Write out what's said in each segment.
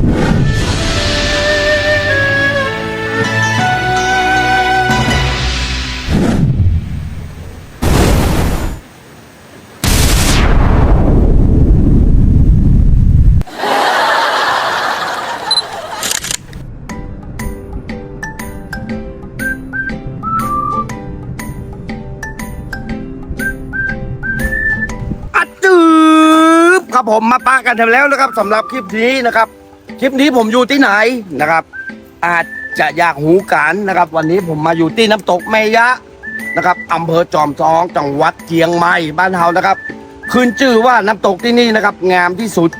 อัดจืบครับผมมาปะกันทำแล้วนะครับสำหรับคลิปนี้นะครับ คลิปนี้ผมอยู่ที่ไหนนะครับ อาจจะอยากหูกันนะครับ วันนี้ผมมาอยู่ที่น้ำตกแม่ยะนะครับอำเภอจอมทองจังหวัดเชียงใหม่บ้านเฮานะครับขึ้นชื่อว่าน้ำตกที่นี่นะครับ งามที่สุด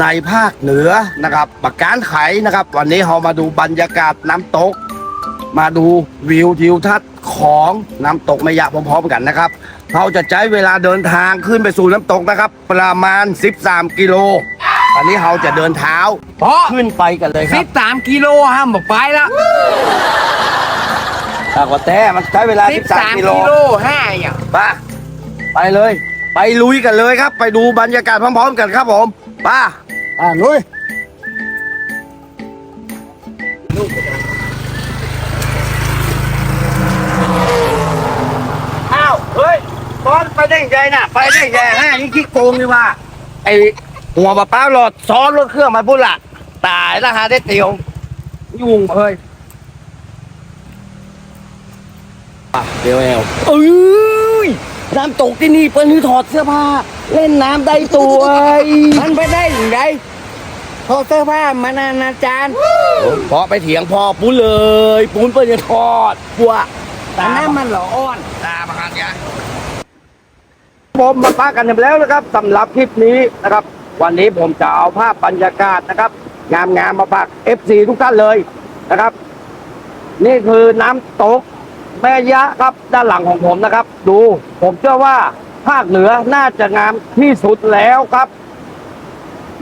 ในภาคเหนือนะครับปากการไขนะครับ วันนี้เรามาดูบรรยากาศน้ำตก มาดูวิวทิวทัศน์ของน้ำตกแม่ยะพร้อมๆกันนะครับเราจะใช้เวลาเดินทางขึ้นไปสู่น้ำตกนะครับ ประมาณ 13 กิโล อันนี้เราจะเดินเท้าเพราะขึ้นไปกันเลยคสิรับ บสามกิโลห้ามบอกไปละตากว่าแต่มันใช้เวลา สิบสาม13กิโลกิโลห้าอย่างป้าไปเลย ไปลุยกันเลยครับ ไปดูบรรยากาศพร้อมๆกันครับผมป้าอ่าลุยอ้าวเฮ้ยตอนไปได้ยังไงน่ะ ไปได้ยังไงห้านี่ขี้โกงนี่ว่าไอ หัวปลาเป้าหลอดซ้อนรถเครื่องมาพุ่นละตายแล้วหาได้เตียวยุ่งเฮ้ยอะเดี๋ยวแอวเอ้ยน้ำตกที่นี่เปิ้ลนี่ถอดเสื้อผ้า เล่นน้ำได้ตัวมันไปได้อย่างไรพอเสื้อผ้ามานานาจารย์พอไปเถียงพอปูนเลยปูนเปิ้ลจะทอดปัวแต่นั้นมันหล่ออ้อนตาประกันยาผมมาปากันแล้วนะครับสำหรับคลิปนี้นะครับ วันนี้ผมจะเอาภาพบรรยากาศนะครับ งามๆมมาฝาก FC ทุกท่านเลยนะครับ นี่คือน้ำตกแม่ยะครับด้านหลังของผมนะครับ ดูผมเชื่อว่าภาคเหนือน่าจะงามที่สุดแล้วครับ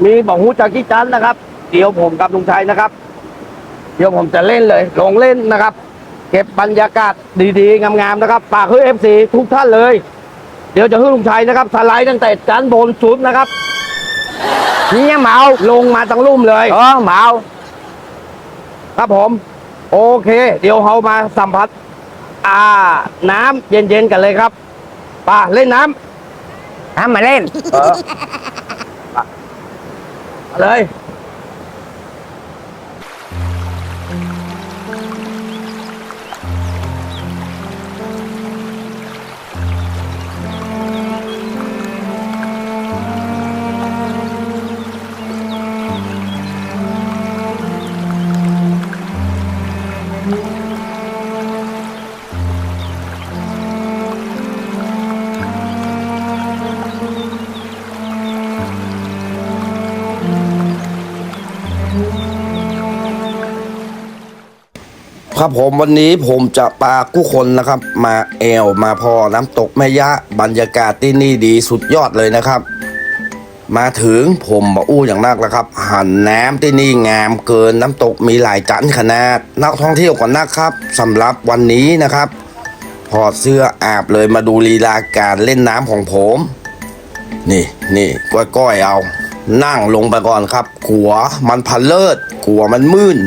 มีบอกฮูจากที่จันนะครับ เดี๋ยวผมกับลุงชัยนะครับ เดี๋ยวผมจะเล่นเลย ลงเล่นนะครับ เก็บบรรยากาศดีๆ งามๆนะครับฝากให้เอฟซีทุกท่านเลย เดี๋ยวจะให้ลุงชัยนะครับสไลด์ตั้งแต่จันบนสุดนะครับ นี่ยังเมาลงมาตั้งลุ่มเลยอ๋อเมาครับผม โอเค เดี๋ยวเรามาสัมผัส อ่า น้ำเย็นๆกันเลยครับป่าเล่นน้ำห้ามมาเล่น เออมาเลย ครับผมวันนี้ผมจะปากู้คนนะครับ มาแอวมาพอน้ำตกแม่ยะบรรยากาศที่นี่ดีสุดยอดเลยนะครับ มาถึงผมมาอู้อย่างนักแล้วครับ หันน้ำที่นี่งามเกินน้ำตกมีหลายจันขนาด นักท่องเที่ยวก่อนนักครับสำหรับวันนี้นะครับถอดเสื้ออาบเลยมาดูลีลาการเล่นน้ำของผม นี่นี่ก้อยๆเอา นั่งลงไปก่อนครับขัวมันพันเลิศขัวมันมื่น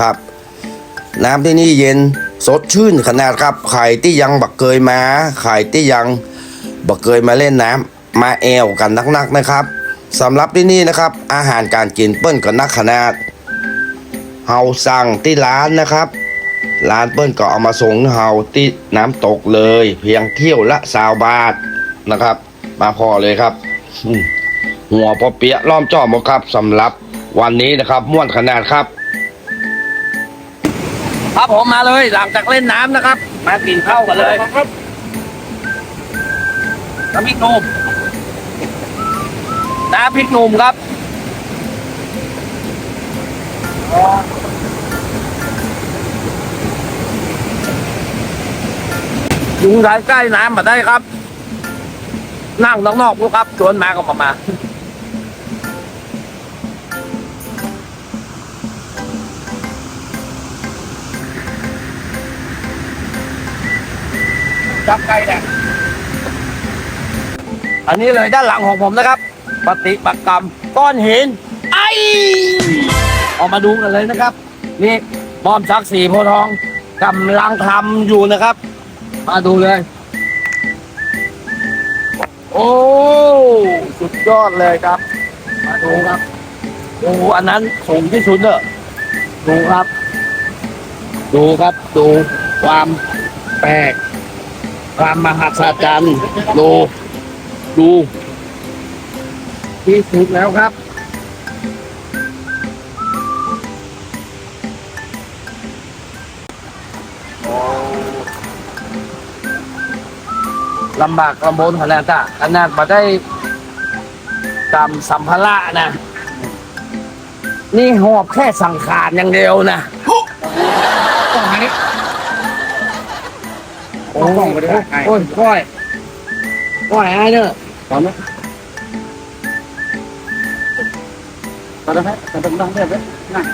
ครับ น้ำที่นี่เย็นสดชื่นขนาดครับใครที่ยังบักเกยมาใครที่ยังบักเกยมาเล่นน้ำมาแอวกันนักๆนะครับสำหรับที่นี่นะครับ อาหารการกินเปิ้นก็นักขนาดเฮาสั่งที่ร้านนะครับ ร้านเปิ้นก็เอามาส่งเฮาที่น้ำตกเลย เพียงเที่ยวละสาวบาทนะครับ มาพอเลยครับ หัวพอเปียล้อมจอมหมดครับสำหรับวันนี้นะครับ ม่วนขนาดครับ ครับผมมาเลยหลังจากเล่นน้ำนะครับ มากินข้าวกันเลยน้ำพริกหนุ่มน้ำพริกหนุ่มครับยุงสายใกล้น้ำมาได้ครับ นั่งนอกๆพวกครับชวนมาก็มามา จับไก่แดงอันนี้เลยด้านหลังของผมนะครับ ปฏิปักกรรมก้อนหินไอออกมาดูกันเลยนะครับ นี่บอมชักสีโพทองกำลังทำอยู่นะครับ มาดูเลย โอ้สุดยอดเลยครับ มาดูครับดูอันนั้นสูงที่สุดเนอะดูครับ ดูครับดูความแปลก ความมหัศจรรย์ดูดูที่สุดแล้วครับ ลำบากลำบนขนาดน่ะขนาดมาได้ตามสัมภาระนะ นี่หอบแค่สังขารอย่างเดียวนะ กล้องมาด้วยโอ้ยก้อยก้อยไอ้เนอะพร้อมไหมมาแล้วไหมจะต้องนั่งได้ไหมนั่ง